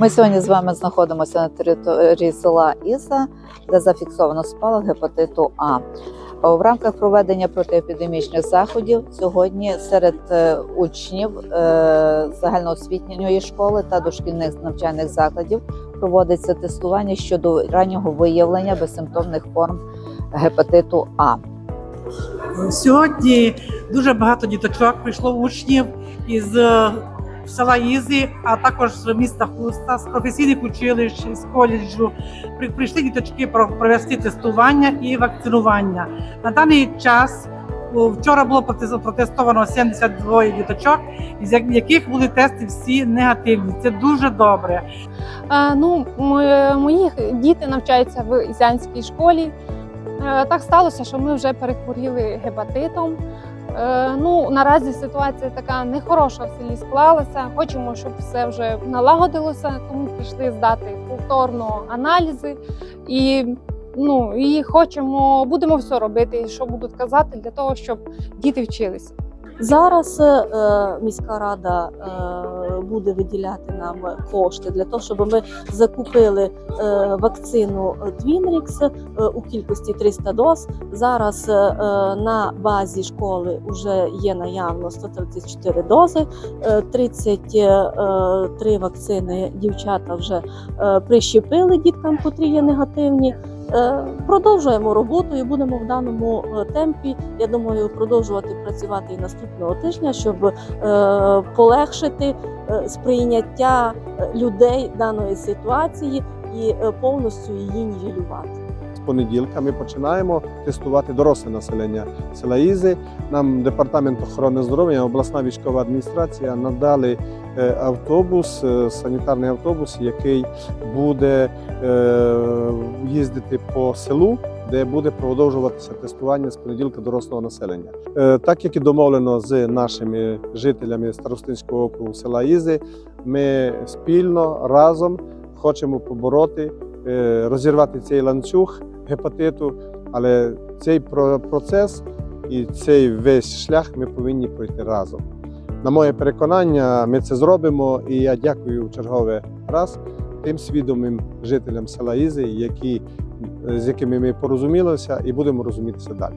Ми сьогодні з вами знаходимося на території села Іса, де зафіксовано спалах гепатиту А. В рамках проведення протиепідемічних заходів сьогодні серед е, учнів е, загальноосвітньої школи та дошкільних навчальних закладів проводиться тестування щодо раннього виявлення безсимптомних форм гепатиту А. Сьогодні дуже багато діточок прийшло учнів із е, села Ізі, а також з міста Хуста, з професійних училищ, з коледжу. Прийшли діточки про- провести тестування і вакцинування. На даний час вчора було протестовано 72 діточок, як- яких були тести всі негативні. Це дуже добре. Е, Ну, мої діти навчаються в Ізянській школі. Е, Так сталося, що ми вже перехворіли гепатитом. Е, Ну, наразі ситуація така нехороша в селі склалася. Хочемо, щоб все вже налагодилося, тому прийшли здати повторно аналізи і. Ну і хочемо, будемо все робити, що будуть казати, для того, щоб діти вчилися. Зараз е, міська рада е, буде виділяти нам кошти для того, щоб ми закупили е, вакцину Twinrix е, у кількості 300 доз. Зараз е, на базі школи вже є наявно 134 дози, е, 33 вакцини дівчата вже прищепили діткам, котрі є негативні. Е, Продовжуємо роботу і будемо в даному е, темпі. Я думаю, продовжувати працювати і наступного тижня, щоб е, полегшити сприйняття людей даної ситуації і повністю її нівелювати. З понеділка ми починаємо тестувати доросле населення села Ізи. Нам департамент охорони здоров'я, обласна військова адміністрація надали автобус, санітарний автобус, який буде їздити по селу. Де буде продовжуватися тестування з понеділка дорослого населення, Е, так як і домовлено з нашими жителями Старостинського округу села Ізи, ми спільно разом хочемо побороти, е, розірвати цей ланцюг гепатиту, але цей процес і цей весь шлях ми повинні пройти разом. На моє переконання, ми це зробимо, і я дякую в чергове раз тим свідомим жителям села Ізи, які, з якими ми порозумілися і будемо розумітися далі.